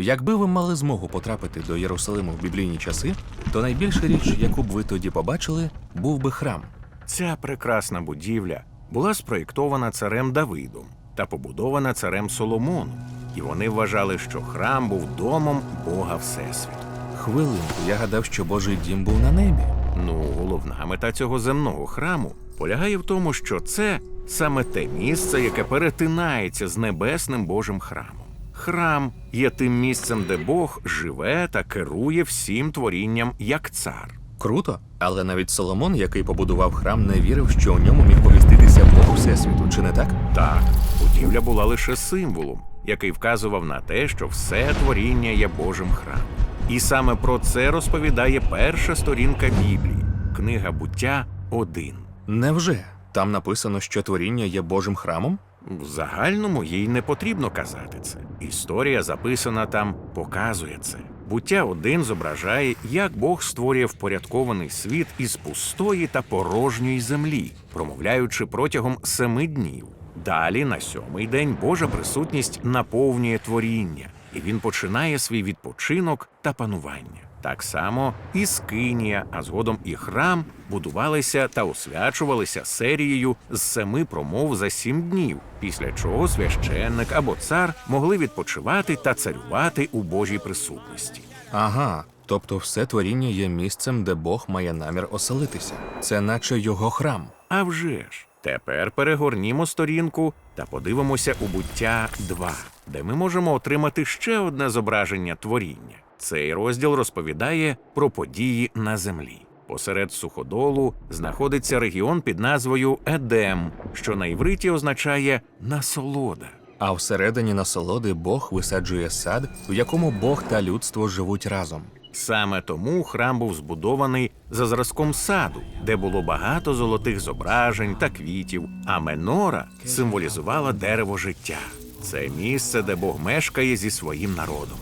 Якби ви мали змогу потрапити до Єрусалиму в біблійні часи, то найбільша річ, яку б ви тоді побачили, був би храм. Ця прекрасна будівля була спроєктована царем Давидом та побудована царем Соломоном, і вони вважали, що храм був домом Бога Всесвіту. Хвилинку, я гадав, що Божий дім був на небі. Ну, головна мета цього земного храму полягає в тому, що це саме те місце, яке перетинається з небесним Божим храмом. Храм є тим місцем, де Бог живе та керує всім творінням як цар. Круто, але навіть Соломон, який побудував храм, не вірив, що у ньому міг поміститися Бог Всесвіту, чи не так? Так, будівля була лише символом, який вказував на те, що все творіння є Божим храмом. І саме про це розповідає перша сторінка Біблії, книга буття 1. Невже? Там написано, що творіння є Божим храмом? В загальному їй не потрібно казати це. Історія, записана там, показує це. Буття 1 зображає, як Бог створює впорядкований світ із пустої та порожньої землі, промовляючи протягом семи днів. Далі, на сьомий день, Божа присутність наповнює творіння, і він починає свій відпочинок та панування. Так само і скинія, а згодом і храм будувалися та освячувалися серією з семи промов за сім днів, після чого священник або цар могли відпочивати та царювати у Божій присутності. Ага. Тобто все творіння є місцем, де Бог має намір оселитися. Це наче його храм. А вже ж, тепер перегорнімо сторінку та подивимося у буття 2, де ми можемо отримати ще одне зображення творіння. Цей розділ розповідає про події на землі. Посеред суходолу знаходиться регіон під назвою Едем, що на івриті означає насолода. А всередині насолоди Бог висаджує сад, в якому Бог та людство живуть разом. Саме тому храм був збудований за зразком саду, де було багато золотих зображень та квітів, а менора символізувала дерево життя. Це місце, де Бог мешкає зі своїм народом.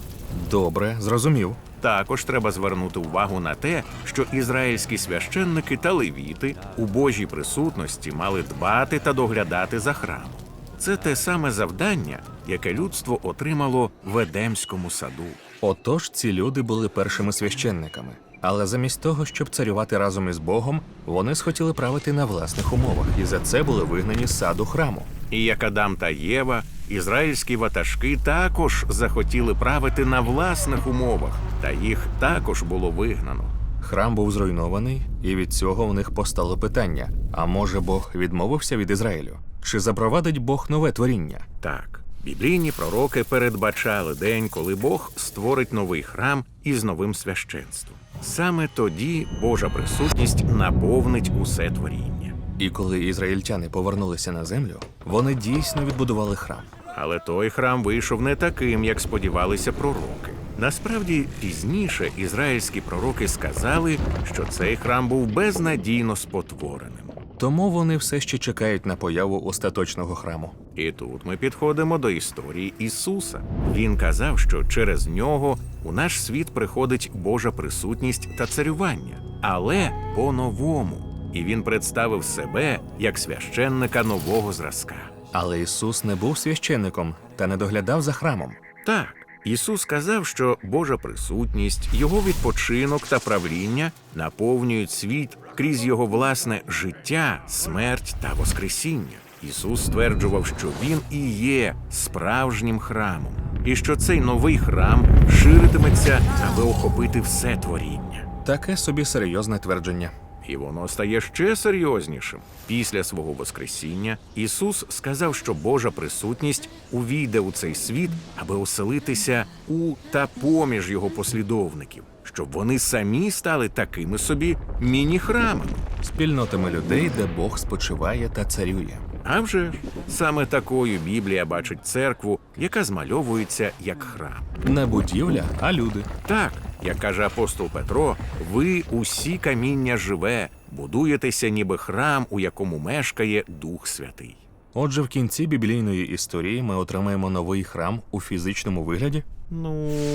Добре, зрозумів. Також треба звернути увагу на те, що ізраїльські священники та левіти у Божій присутності мали дбати та доглядати за храмом. Це те саме завдання, яке людство отримало в Едемському саду. Отож, ці люди були першими священниками. Але замість того, щоб царювати разом із Богом, вони схотіли правити на власних умовах, і за це були вигнані з саду храму. І як Адам та Єва, ізраїльські ватажки також захотіли правити на власних умовах, та їх також було вигнано. Храм був зруйнований, і від цього в них постало питання: а може Бог відмовився від Ізраїлю? Чи запровадить Бог нове творіння? Так, біблійні пророки передбачали день, коли Бог створить новий храм із новим священством. Саме тоді Божа присутність наповнить усе творіння. І коли ізраїльтяни повернулися на землю, вони дійсно відбудували храм. Але той храм вийшов не таким, як сподівалися пророки. Насправді, пізніше ізраїльські пророки сказали, що цей храм був безнадійно спотвореним. Тому вони все ще чекають на появу остаточного храму. І тут ми підходимо до історії Ісуса. Він казав, що через нього у наш світ приходить Божа присутність та царювання, але по-новому. І він представив себе як священника нового зразка. Але Ісус не був священником та не доглядав за храмом. Так, Ісус сказав, що Божа присутність, його відпочинок та правління наповнюють світ крізь його власне життя, смерть та воскресіння. Ісус стверджував, що Він і є справжнім храмом, і що цей новий храм ширитиметься, аби охопити все творіння. Таке собі серйозне твердження. І воно стає ще серйознішим. Після свого Воскресіння Ісус сказав, що Божа присутність увійде у цей світ, аби оселитися у та поміж його послідовників, щоб вони самі стали такими собі міні-храмами. Спільнотами людей, де Бог спочиває та царює. А вже ж, саме такою Біблія бачить церкву, яка змальовується як храм. Не будівля, а люди. Так, як каже апостол Петро, ви усі каміння живе, будуєтеся, ніби храм, у якому мешкає Дух Святий. Отже, в кінці біблійної історії ми отримаємо новий храм у фізичному вигляді. Ну,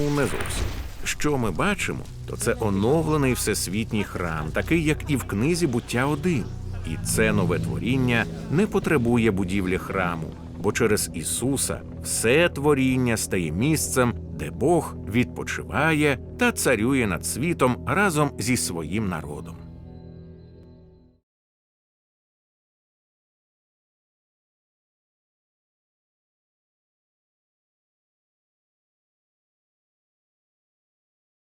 не зовсім. Що ми бачимо, то це оновлений всесвітній храм, такий, як і в книзі буття 1. І це нове творіння не потребує будівлі храму, бо через Ісуса все творіння стає місцем, де Бог відпочиває та царює над світом разом зі своїм народом.